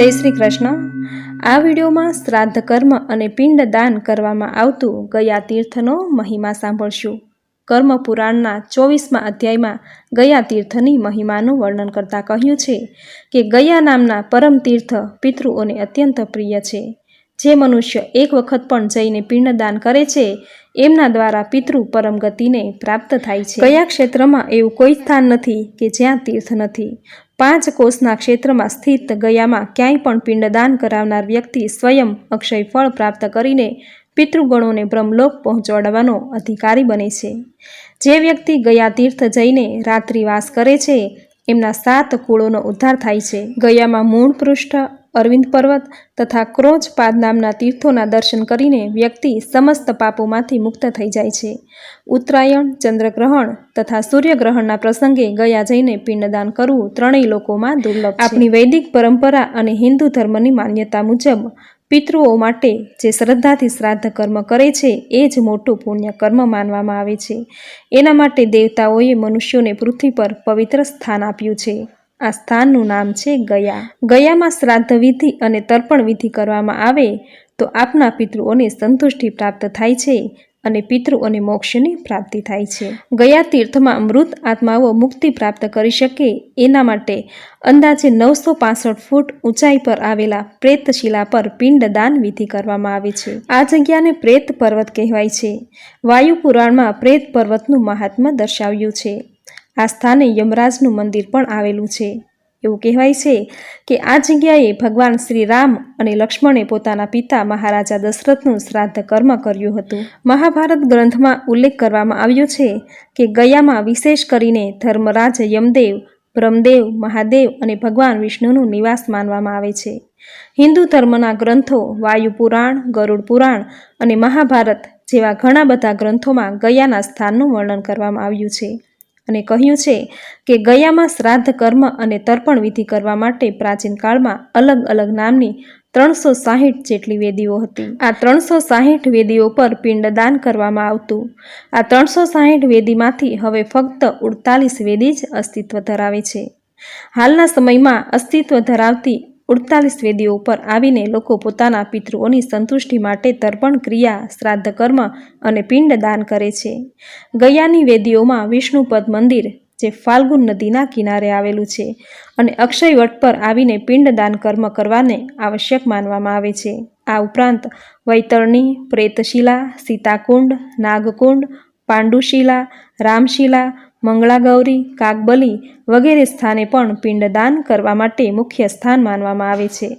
જય શ્રી કૃષ્ણ. આ વિડીયોમાં શ્રાદ્ધ કર્મ અને પિંડ દાન કરવામાં આવતું ગયા તીર્થનો મહિમા સાંભળશું. કર્મ ચોવીસમાં અધ્યાયમાં ગયા તીર્થની મહિમાનું વર્ણન કરતાં કહ્યું છે કે ગયા નામના પરમ તીર્થ પિતૃઓને અત્યંત પ્રિય છે. જે મનુષ્ય એક વખત પણ જઈને પિંડદાન કરે છે, એમના દ્વારા પિતૃ પરમ ગતિને પ્રાપ્ત થાય છે. કયા ક્ષેત્રમાં એવું કોઈ સ્થાન નથી કે જ્યાં તીર્થ નથી. પાંચ કોષના ક્ષેત્રમાં સ્થિત ગયામાં ક્યાંય પણ પિંડદાન કરાવનાર વ્યક્તિ સ્વયં અક્ષય ફળ પ્રાપ્ત કરીને પિતૃગણોને બ્રહ્મલોક પહોંચાડવાનો અધિકારી બને છે. જે વ્યક્તિ ગયા તીર્થ જઈને રાત્રિવાસ કરે છે, એમના સાત કુળોનો ઉદ્ધાર થાય છે. ગયામાં મૂળ પૃષ્ઠ અરવિંદ પર્વત તથા ક્રોચ પાદ નામના તીર્થોના દર્શન કરીને વ્યક્તિ સમસ્ત પાપોમાંથી મુક્ત થઈ જાય છે. ઉત્તરાયણ, ચંદ્રગ્રહણ તથા સૂર્યગ્રહણના પ્રસંગે ગયા જઈને પિંડદાન કરવું ત્રણેય લોકોમાં દુર્લભ આપણી વૈદિક પરંપરા અને હિન્દુ ધર્મની માન્યતા મુજબ પિતૃઓ માટે જે શ્રદ્ધાથી શ્રાદ્ધ કર્મ કરે છે, એ જ મોટું પુણ્ય કર્મ માનવામાં આવે છે. એના માટે દેવતાઓએ મનુષ્યોને પૃથ્વી પર પવિત્ર સ્થાન આપ્યું છે. આ સ્થાનનું નામ છે ગયા. ગયામાં શ્રાદ્ધ વિધિ અને તર્પણ વિધિ કરવામાં આવે તો આપના પિતૃઓને સંતુષ્ટિ પ્રાપ્ત થાય છે અને પિતૃઓને મોક્ષની પ્રાપ્તિ થાય છે. ગયા તીર્થમાં મૃત આત્માઓ મુક્તિ પ્રાપ્ત કરી શકે એના માટે અંદાજે નવસો ફૂટ ઊંચાઈ પર આવેલા પ્રેતશિલા પર પિંડદાન વિધિ કરવામાં આવે છે. આ જગ્યાને પ્રેત પર્વત કહેવાય છે. વાયુ પુરાણમાં પ્રેત પર્વતનું મહાત્મ્ય દર્શાવ્યું છે. આ સ્થાને યમરાજનું મંદિર પણ આવેલું છે. એવું કહેવાય છે કે આ જગ્યાએ ભગવાન શ્રી રામ અને લક્ષ્મણે પોતાના પિતા મહારાજા દશરથનું શ્રાદ્ધ કર્મ કર્યું હતું. મહાભારત ગ્રંથમાં ઉલ્લેખ કરવામાં આવ્યો છે કે ગયામાં વિશેષ કરીને ધર્મરાજ, યમદેવ, બ્રહ્મદેવ, મહાદેવ અને ભગવાન વિષ્ણુનું નિવાસ માનવામાં આવે છે. હિન્દુ ધર્મના ગ્રંથો વાયુ પુરાણ, ગરુડ પુરાણ અને મહાભારત જેવા ઘણા બધા ગ્રંથોમાં ગયાના સ્થાનનું વર્ણન કરવામાં આવ્યું છે. અને કહ્યું છે કે ગયામાં શ્રાદ્ધ કર્મ અને તર્પણ વિધિ કરવા માટે પ્રાચીન કાળમાં અલગ અલગ નામની ત્રણસો સાહીઠ જેટલી વેદીઓ હતી. આ ત્રણસો સાહીઠ વેદીઓ પર પિંડદાન કરવામાં આવતું. આ ત્રણસો સાહીઠ વેદીમાંથી હવે ફક્ત ઉડતાલીસ વેદી જ અસ્તિત્વ ધરાવે છે. હાલના સમયમાં અસ્તિત્વ ધરાવતી ઉડતાલીસ વેદીઓ પર આવીને લોકો પોતાના પિતૃઓની સંતુષ્ટિ માટે તર્પણ, ક્રિયા, શ્રાદ્ધ કર્મ અને પિંડદાન કરે છે. ગયાની વેદીઓમાં વિષ્ણુપદ મંદિર, જે ફાલ્ગુન નદીના કિનારે આવેલું છે, અને અક્ષયવટ પર આવીને પિંડદાન કર્મ કરવાને આવશ્યક માનવામાં આવે છે. આ ઉપરાંત વૈતરણી, પ્રેતશિલા, સીતાકુંડ, નાગકુંડ, પાંડુશિલા, રામશિલા મંગળાગૌરી કાગબલી વગેરે સ્થાને પણ પિંડદાન કરવા માટે મુખ્ય સ્થાન માનવામાં આવે છે.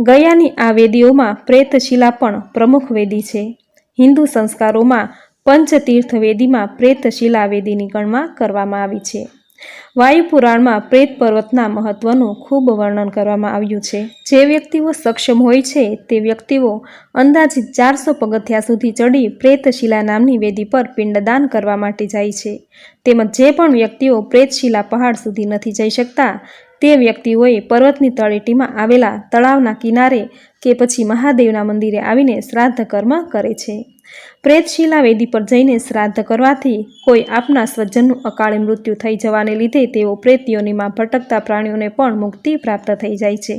ગયાની આ વેદીઓમાં પ્રેતશિલા પણ પ્રમુખ વેદી છે. હિન્દુ સંસ્કારોમાં પંચતીર્થ વેદીમાં પ્રેતશિલા વેદીની ગણમાં કરવામાં આવી છે. વાયુ પુરાણમાં પ્રેત પર્વતના મહત્વનું ખૂબ વર્ણન કરવામાં આવ્યું છે. જે વ્યક્તિઓ સક્ષમ હોય છે, તે વ્યક્તિઓ અંદાજિત ચારસો પગથિયા સુધી ચડી પ્રેતશિલા નામની વેદી પર પિંડદાન કરવા માટે જાય છે. તેમજ જે પણ વ્યક્તિઓ પ્રેતશિલા પહાડ સુધી નથી જઈ શકતા, તે વ્યક્તિઓએ પર્વતની તળેટીમાં આવેલા તળાવના કિનારે કે પછી મહાદેવના મંદિરે આવીને શ્રાદ્ધ કર્મ કરે છે. પ્રેતશિલા વેદી પર જઈને શ્રાદ્ધ કરવાથી કોઈ આપના સ્વજનનું અકાળે મૃત્યુ થઈ જવાને લીધે તેઓ પ્રેતીઓનીમાં ભટકતા પ્રાણીઓને પણ મુક્તિ પ્રાપ્ત થઈ જાય છે.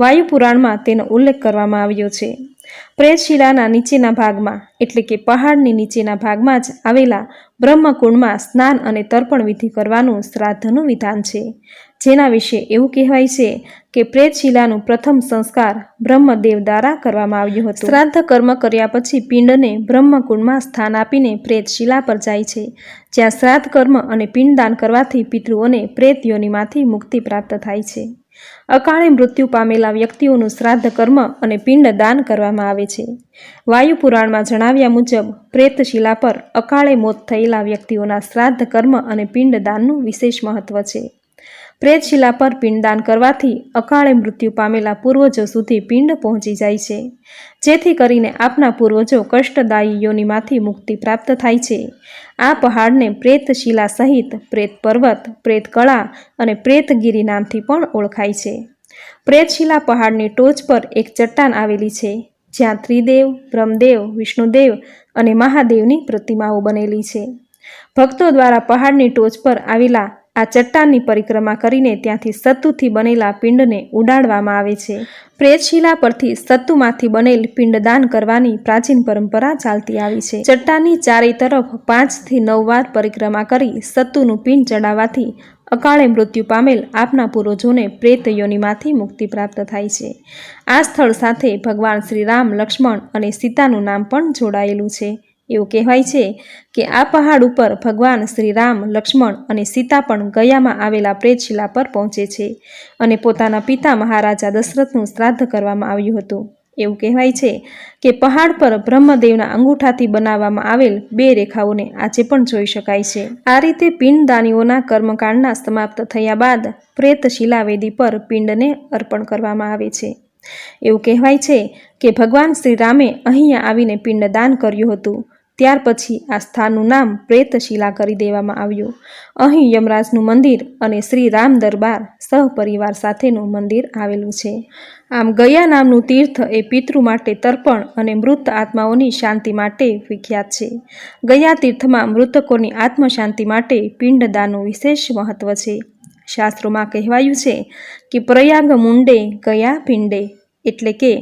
વાયુ પુરાણમાં તેનો ઉલ્લેખ કરવામાં આવ્યો છે. પ્રેતશિલાના નીચેના ભાગમાં, એટલે કે પહાડની નીચેના ભાગમાં જ આવેલા બ્રહ્મકુંડમાં સ્નાન અને તર્પણ વિધિ કરવાનું શ્રાદ્ધનું વિધાન છે. જેના વિશે એવું કહેવાય છે કે પ્રેતશિલાનું પ્રથમ સંસ્કાર બ્રહ્મદેવ દ્વારા કરવામાં આવ્યું હતું. શ્રાદ્ધ કર્મ કર્યા પછી પિંડને બ્રહ્મકુંડમાં સ્થાન આપીને પ્રેતશિલા પર જાય છે, જ્યાં શ્રાદ્ધ કર્મ અને પિંડદાન કરવાથી પિતૃઓને પ્રેત મુક્તિ પ્રાપ્ત થાય છે. અકાળે મૃત્યુ પામેલા વ્યક્તિઓનું શ્રાદ્ધ કર્મ અને પિંડ દાન કરવામાં આવે છે. વાયુ પુરાણમાં જણાવ્યા મુજબ, પ્રેતશિલા પર અકાળે મોત થયેલા વ્યક્તિઓના શ્રાદ્ધ કર્મ અને પિંડ દાનનું વિશેષ મહત્વ છે. પ્રેતશિલા પર પિંડદાન કરવાથી અકાળે મૃત્યુ પામેલા પૂર્વજો સુધી પિંડ પહોંચી જાય છે. જેથી કરીને આપના પૂર્વજો કષ્ટદાયી યોનિમાંથી મુક્તિ પ્રાપ્ત થાય છે. આ પહાડને પ્રેતશિલા સહિત પ્રેત પર્વત, પ્રેત કળા અને પ્રેતગીરી નામથી પણ ઓળખાય છે. પ્રેતશિલા પહાડની ટોચ પર એક ચટ્ટાન આવેલી છે, જ્યાં ત્રિદેવ, બ્રહ્મદેવ, વિષ્ણુદેવ અને મહાદેવની પ્રતિમાઓ બનેલી છે. ભક્તો દ્વારા પહાડની ટોચ પર આવેલા આ ચટ્ટાનની પરિક્રમા કરીને ત્યાંથી સત્તુથી બનેલા પિંડને ઉડાડવામાં આવે છે. પ્રેતશિલા પરથી સત્તુમાંથી બનેલ પિંડદાન કરવાની પ્રાચીન પરંપરા ચાલતી આવી છે. ચટ્ટાનની ચારેય તરફ પાંચથી નવ વાર પરિક્રમા કરી સત્તુનું પિંડ ચડાવવાથી અકાળે મૃત્યુ પામેલ આપના પૂર્વજોને પ્રેત યોનિમાંથી મુક્તિ પ્રાપ્ત થાય છે. આ સ્થળ સાથે ભગવાન શ્રી રામ, લક્ષ્મણ અને સીતાનું નામ પણ જોડાયેલું છે. એવું કહેવાય છે કે આ પહાડ ઉપર ભગવાન શ્રી રામ લક્ષ્મણ અને સીતા પણ ગયામાં આવેલા પ્રેતશિલા પર પહોંચે છે અને પોતાના પિતા મહારાજા દશરથનું શ્રાદ્ધ કરવામાં આવ્યું હતું. એવું કહેવાય છે કે પહાડ પર બ્રહ્મદેવના અંગૂઠાથી બનાવવામાં આવેલ બે રેખાઓને આજે પણ જોઈ શકાય છે. આ રીતે પિંડદાનીઓના કર્મકાંડના સમાપ્ત થયા બાદ પ્રેત શિલાવેદી પર પિંડને અર્પણ કરવામાં આવે છે. એવું કહેવાય છે કે ભગવાન શ્રી રામે અહીંયા આવીને પિંડદાન કર્યું હતું. ત્યાર પછી આ સ્થાનનું નામ પ્રેતશિલા કરી દેવામાં આવ્યું. અહીં યમરાજનું મંદિર અને શ્રી રામ દરબાર સહપરિવાર સાથેનું મંદિર આવેલું છે. આમ ગયા નામનું તીર્થ એ પિતૃ માટે તર્પણ અને મૃત આત્માઓની શાંતિ માટે વિખ્યાત છે. ગયા તીર્થમાં મૃતકોની આત્મશાંતિ માટે પિંડદાનનું વિશેષ મહત્વ છે. શાસ્ત્રોમાં કહેવાયું છે કે પ્રયાગ મુંડે ગયા પિંડે એટલે કે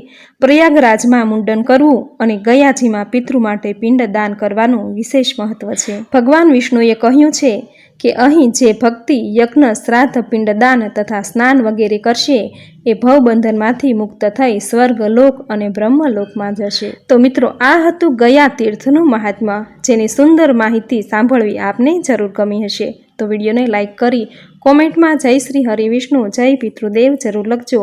પ્રયાગરાજમાં મુંડન કરવું અને ગયાજીમાં પિતૃ માટે પિંડદાન કરવાનું વિશેષ મહત્વ છે. ભગવાન વિષ્ણુએ કહ્યું છે કે અહીં જે ભક્તિ, યજ્ઞ, શ્રાદ્ધ પિંડદાન તથા સ્નાન વગેરે કરશે, એ ભવબંધનમાંથી મુક્ત થઈ સ્વર્ગ, લોક અને બ્રહ્મલોકમાં જશે. તો મિત્રો, આ હતું ગયા તીર્થનું મહાત્મા જેની સુંદર માહિતી સાંભળવી આપને જરૂર ગમી હશે. તો વિડીયોને લાઇક કરી કોમેન્ટમાં જય શ્રી હરિવિષ્ણુ જય પિતૃદેવ જરૂર લખજો.